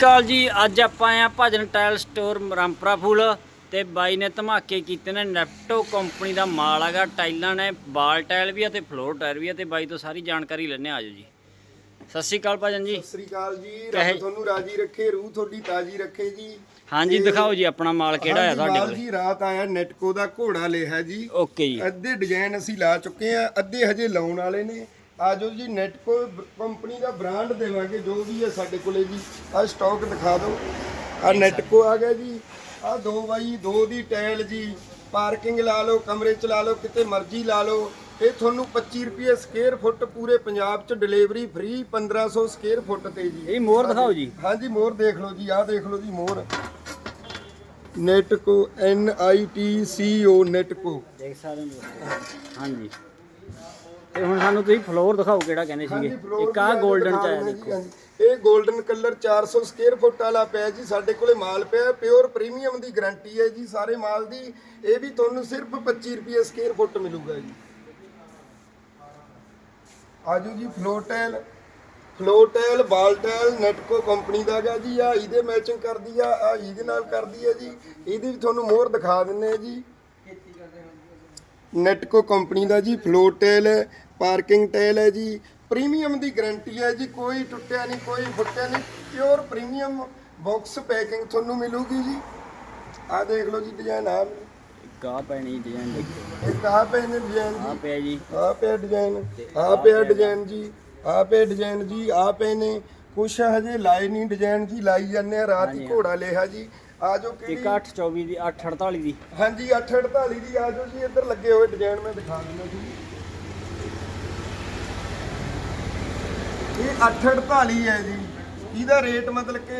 ਕਾਲ ਜੀ ਅੱਜ ਆਪਾਂ ਆ ਭਜਨ ਟਾਇਲ ਸਟੋਰ ਰਾਮਪੁਰਾ ਫੂਲ ਤੇ ਬਾਈ ਨੇ ਧਮਾਕੇ ਕੀਤੇ ਨੇ ਨੈਪਟੋ ਕੰਪਨੀ ਦਾ ਮਾਲ ਹੈਗਾ ਟਾਈਲਾਂ ਨੇ ਬਾਲ ਟਾਇਲ ਵੀ ਆ ਤੇ ਫਲੋਰ ਟਾਇਲ ਵੀ ਆ ਤੇ ਬਾਈ ਤੋਂ ਸਾਰੀ ਜਾਣਕਾਰੀ ਲੈਣੇ ਆਜੋ ਜੀ। ਸਤਿ ਸ਼੍ਰੀ ਅਕਾਲ ਭਜਨ ਜੀ। ਸਤਿ ਸ੍ਰੀ ਅਕਾਲ ਜੀ ਰੱਬ ਤੁਹਾਨੂੰ ਰਾਜੀ ਰੱਖੇ ਰੂਹ ਤੁਹਾਡੀ ਤਾਜੀ ਰੱਖੇ ਜੀ। ਹਾਂਜੀ ਦਿਖਾਓ ਜੀ ਆਪਣਾ ਮਾਲ ਕਿਹੜਾ ਹਾਂਜੀ, ਤੁਹਾਡੇ ਕੋਲ। ਜੀ ਰਾਤ ਆਇਆ ਨੈਟਕੋ ਦਾ ਘੋੜਾ ਲਿਆ ਜੀ। ਓਕੇ ਜੀ। ਅੱਧੇ ਡਿਜ਼ਾਈਨ ਅਸੀਂ ਲਾ ਚੁੱਕੇ ਆ ਅੱਧੇ ਹਜੇ ਲਾਉਣ ਵਾਲੇ ਨੇ। ਆਜੋ ਜੀ ਨੈਟਕੋ ਕੰਪਨੀ ਦਾ ਬ੍ਰਾਂਡ ਦੇਵਾਂਗੇ ਜੋ ਵੀ ਹੈ ਸਾਡੇ ਕੋਲੇ ਜੀ। ਆ ਸਟਾਕ ਦਿਖਾ ਦਿਓ। ਆ ਨੈਟਕੋ ਆ ਗਿਆ ਜੀ। ਆ 2 ਬਾਈ 2 ਦੀ ਟਾਇਲ ਜੀ। ਪਾਰਕਿੰਗ ਲਾ ਲਓ ਕਮਰੇ ਚ ਲਾ ਲਓ ਕਿਤੇ ਮਰਜ਼ੀ ਲਾ ਲਓ। ਇਹ ਤੁਹਾਨੂੰ 25 ਰੁਪਏ ਸਕੁਅਰ ਫੁੱਟ ਪੂਰੇ ਪੰਜਾਬ ਚ ਡਿਲੀਵਰੀ ਫ੍ਰੀ 1500 ਸਕੁਅਰ ਫੁੱਟ ਤੇ ਜੀ। ਇਹ ਮੋਹਰ ਦਿਖਾਓ ਜੀ। ਹਾਂਜੀ ਮੋਹਰ ਦੇਖ ਲਓ ਜੀ ਆਹ ਦੇਖ ਲਓ ਜੀ ਮੋਹਰ Natco N I T C O Natco. ਦੇਖ ਸਕਦੇ ਹੋ। ਹਾਂਜੀ। ਤੇ ਹੁਣ ਸਾਨੂੰ ਤੁਸੀਂ ਫਲੋਰ ਦਿਖਾਓ ਕਿਹੜਾ ਕਹਿੰਦੇ ਸੀਗੇ। ਇੱਕ ਆ 골ਡਨ ਚ ਆਇਆ ਦੇਖੋ। ਇਹ 골ਡਨ ਕਲਰ 400 ਸਕੁਅਰ ਫੁੱਟ ਵਾਲਾ ਪਿਆ ਜੀ ਸਾਡੇ ਕੋਲੇ ਮਾਲ ਪਿਆ ਪਿਓਰ ਪ੍ਰੀਮੀਅਮ ਦੀ ਗਾਰੰਟੀ ਹੈ ਜੀ ਸਾਰੇ ਮਾਲ ਦੀ। ਇਹ ਵੀ ਤੁਹਾਨੂੰ ਸਿਰਫ 25 ਰੁਪਏ ਸਕੁਅਰ ਫੁੱਟ ਮਿਲੂਗਾ ਜੀ। ਆਜੋ ਜੀ ਫਲੋਟੈਲ ਫਲੋਟੈਲ ਬਾਲਟੈਲ ਨੈਟਕੋ ਕੰਪਨੀ ਦਾ ਗਾ ਜੀ ਆ ਇਹਦੇ ਮੈਚਿੰਗ ਕਰਦੀ ਆ ਆ ਇਹਦੇ ਨਾਲ ਕਰਦੀ ਹੈ ਜੀ। ਇਹਦੀ ਵੀ ਤੁਹਾਨੂੰ ਮੋਹਰ ਦਿਖਾ ਦਿੰਨੇ ਆ ਜੀ। ਨੈਟਕੋ ਕੰਪਨੀ ਦਾ ਜੀ ਫਲੋਟ ਟੇਲ ਹੈ ਪਾਰਕਿੰਗ ਟੇਲ ਹੈ ਜੀ ਪ੍ਰੀਮੀਅਮ ਦੀ ਗਾਰੰਟੀ ਹੈ ਜੀ ਕੋਈ ਟੁੱਟਿਆ ਨਹੀਂ ਕੋਈ ਫੁੱਟਿਆ ਨਹੀਂ ਪਿਓਰ ਪ੍ਰੀਮੀਅਮ ਬਾਕਸ ਪੈਕਿੰਗ ਤੁਹਾਨੂੰ ਮਿਲੂਗੀ ਜੀ। ਆ ਦੇਖ ਲਓ ਜੀ ਡਿਜ਼ਾਈਨ ਆ ਆ ਪੈਣੀ ਡਿਜ਼ਾਈਨ ਦੇਖੋ ਆ ਪਏ ਨੇ ਡਿਜ਼ਾਈਨ ਆ ਪਿਆ ਜੀ। ਆ ਪਿਆ ਡਿਜ਼ਾਈਨ ਆ ਪਿਆ ਡਿਜ਼ਾਈਨ ਜੀ ਆ ਪਿਆ ਡਿਜ਼ਾਈਨ ਜੀ ਆ ਪਏ ਨੇ ਕੁਛ ਹਜੇ ਲਾਏ ਨਹੀਂ ਡਿਜ਼ਾਈਨ ਜੀ ਲਾਈ ਜਾਂਦੇ ਆ ਰਾਤ ਹੀ ਘੋੜਾ ਲਿਆ ਜੀ। ਆ ਜੋ ਇੱਕ ਕਿਹੜੀ 824 ਦੀ 848 ਦੀ। ਹਾਂਜੀ 848 ਦੀ ਆ ਜਾਓ ਜੀ ਇੱਧਰ ਲੱਗੇ ਹੋਏ ਡਿਜ਼ਾਈਨ ਮੈਂ ਦਿਖਾ ਦਿੰਦਾ ਜੀ। ਇਹ 848 ਹੈ ਜੀ। ਇਹਦਾ ਰੇਟ ਮਤਲਬ ਕਿ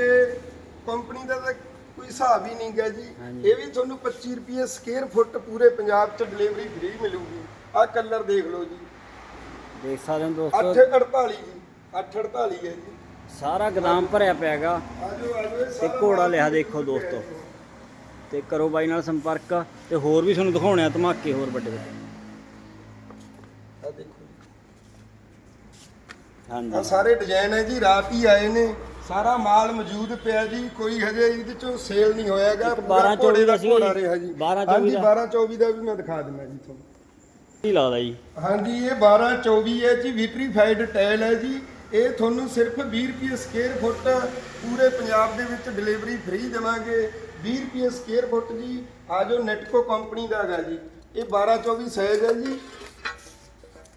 ਕੰਪਨੀ ਦਾ ਤਾਂ ਕੋਈ ਹਿਸਾਬ ਹੀ ਨਹੀਂ ਗਾ ਜੀ। ਇਹ ਵੀ ਤੁਹਾਨੂੰ 25 ਰੁਪਏ ਸਕੁਅਰ ਫੁੱਟ ਪੂਰੇ ਪੰਜਾਬ 'ਚ ਡਿਲੀਵਰੀ ਫ੍ਰੀ ਮਿਲੂਗੀ। ਆ ਕਲਰ ਦੇਖ ਲਓ ਜੀ। ਦੇਖ ਸਕਦੇ ਹੋ ਦੋਸਤੋ। 848 ਜੀ 848 ਹੈ ਜੀ। ਸਾਰਾ ਗਦਾਮ ਭਰਿਆ ਪਿਆਗਾ। ਤੇ ਘੋੜਾ ਲਿਆ ਦੇਖੋ ਦੋਸਤੋ। ਤੇ ਕਰੋ ਬਾਈ ਨਾਲ ਸੰਪਰਕ। ਤੇ ਹੋਰ ਵੀ ਤੁਹਾਨੂੰ ਦਿਖਾਉਣੇ ਆ ਧਮਾਕੇ ਹੋਰ ਵੱਡੇ ਵੱਡੇ। ਆਹ ਦੇਖੋ ਆ ਹਾਂਜੀ। ਸਾਰੇ ਡਿਜ਼ਾਈਨ ਹੈ ਜੀ ਰਾਤ ਹੀ ਆਏ ਨੇ। ਸਾਰਾ ਮਾਲ ਮੌਜੂਦ ਪਿਆ ਜੀ। ਕੋਈ ਹਜੇ ਇਹਦੇ ਚੋਂ ਸੇਲ ਨਹੀਂ ਹੋਇਆਗਾ। ਇੱਕ 12 24 ਦਾ ਘੋੜਾ। ਰਿਹਾ ਜੀ। 12 24 ਹਾਂਜੀ ਦਾ। 12 24 ਦਾ ਵੀ ਮੈਂ ਦਿਖਾ ਦਿੰਦਾ ਜੀ ਤੁਹਾਨੂੰ। ਕੀ ਲੱਗਦਾ ਜੀ। ਹਾਂਜੀ ਇਹ 12 24 ਹੈ ਜੀ। ਵਿਟਰੀਫਾਈਡ ਟਾਇਲ ਹੈ ਜੀ। ਇਹ ਤੁਹਾਨੂੰ ਸਿਰਫ 20 ਰੁਪਏ ਸਕੁਅਰ ਫੁੱਟ ਪੂਰੇ ਪੰਜਾਬ ਦੇ ਵਿੱਚ ਡਿਲੀਵਰੀ ਫ੍ਰੀ ਦੇਵਾਂਗੇ। 20 ਰੁਪਏ ਸਕੁਅਰ ਫੁੱਟ ਜੀ, ਆ ਜੋ ਨੈਟਕੋ ਕੰਪਨੀ ਦਾ ਹੈਗਾ ਜੀ। ਇਹ 12 24 ਸਾਈਜ਼ ਹੈ ਜੀ।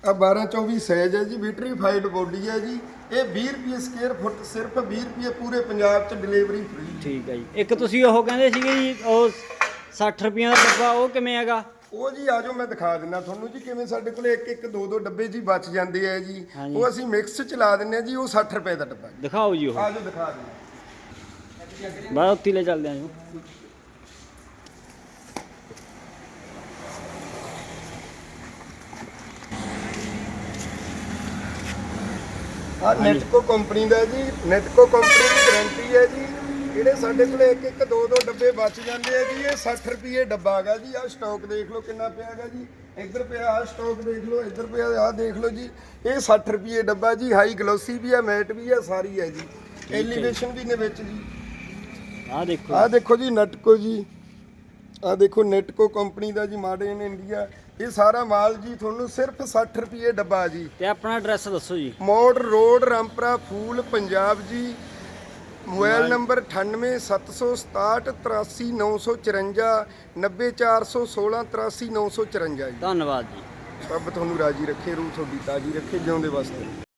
ਆ 12 24 ਸਾਈਜ਼ ਹੈ ਜੀ ਵਿਟਰੀਫਾਈਡ ਬੋਡੀ ਹੈ ਜੀ। ਇਹ 20 ਰੁਪਏ ਸਕੁਅਰ ਫੁੱਟ ਸਿਰਫ 20 ਰੁਪਏ ਪੂਰੇ ਪੰਜਾਬ 'ਚ ਡਿਲੀਵਰੀ ਫ੍ਰੀ ਠੀਕ ਹੈ ਜੀ। ਇੱਕ ਤੁਸੀਂ ਉਹ ਕਹਿੰਦੇ ਸੀਗੇ ਜੀ, ਉਹ 60 ਰੁਪਈਆ ਦਾ ਡੱਬਾ, ਉਹ ਕਿਵੇਂ ਹੈਗਾ? ਉਹ ਜੀ ਆਜੋ ਮੈਂ ਦਿਖਾ ਦਿੰਦਾ ਤੁਹਾਨੂੰ ਜੀ ਕਿਵੇਂ ਸਾਡੇ ਕੋਲੇ ਇੱਕ ਇੱਕ ਦੋ ਦੋ ਡੱਬੇ ਜੀ ਬਚ ਜਾਂਦੇ ਆ ਜੀ। ਹਾਂਜੀ। ਉਹ ਅਸੀਂ ਮਿਕਸ ਚ ਲਾ ਦਿੰਨੇ ਆ ਜੀ ਉਹ 60 ਰੁਪਏ ਦਾ ਡੱਬਾ ਜੀ। ਦਿਖਾਓ ਜੀ ਉਹ। ਆਜੋ ਦਿਖਾ ਦਿੰਦੇ ਬਾਹਰ ਉੱਤੀ ਲੈ ਚੱਲਦੇ ਆਂ ਜੀ। ਆ ਨੈਟਕੋ ਕੰਪਨੀ ਦਾ ਜੀ ਨੈਟਕੋ ਕੰਪਨੀ ਦੀ ਗਾਰੰਟੀ ਹੈ ਜੀ। ਜਿਹੜੇ ਸਾਡੇ ਕੋਲੇ ਇੱਕ ਇੱਕ ਦੋ ਦੋ ਡੱਬੇ ਬਚ ਜਾਂਦੇ ਆ ਜੀ ਇਹ 60 ਰੁਪਏ ਡੱਬਾ ਹੈਗਾ ਜੀ ਆ ਸਟਾਕ ਦੇਖ ਲਓ ਕਿੰਨਾ ਪਿਆ ਹੈਗਾ ਜੀ ਇੱਧਰ ਪਿਆ ਆ ਸਟਾਕ ਦੇਖ ਲਓ ਇੱਧਰ ਪਿਆ ਆ ਦੇਖ ਲਓ ਜੀ ਇਹ 60 ਰੁਪਏ ਡੱਬਾ ਜੀ ਹਾਈ ਗਲੋਸੀ ਵੀ ਹੈ ਮੈਟ ਵੀ ਹੈ ਸਾਰੀ ਹੈ ਜੀ। ਐਲੀਵੇਸ਼ਨ ਵੀ ਨੇ ਵਿੱਚ ਜੀ। ਆਹ ਦੇਖੋ। ਆ ਦੇਖੋ ਜੀ ਨਟਕੋ ਜੀ ਆ ਦੇਖੋ ਨੈਟਕੋ ਕੰਪਨੀ ਦਾ ਜੀ ਮਾਡ ਇਨ ਇੰਡੀਆ ਇਹ ਸਾਰਾ ਮਾਲ ਜੀ ਤੁਹਾਨੂੰ ਸਿਰਫ 60 ਰੁਪਏ ਡੱਬਾ ਜੀ। ਤੇ ਆਪਣਾ ਐਡਰੈਸ ਦੱਸੋ ਜੀ। ਮੋੜ ਰੋਡ ਰਾਮਪਰਾ ਫੂਲ ਪੰਜਾਬ ਜੀ ਮੋਬਾਈਲ ਨੰਬਰ 9876 83954 90416 83954 ਜੀ। ਧੰਨਵਾਦ ਜੀ। ਰੱਬ ਤੁਹਾਨੂੰ ਰਾਜੀ ਰੱਖੇ ਰੂਹ ਤੁਹਾਡੀ ਤਾਜੀ ਰੱਖੇ ਜਿਉਂਦੇ ਵਾਸਤੇ।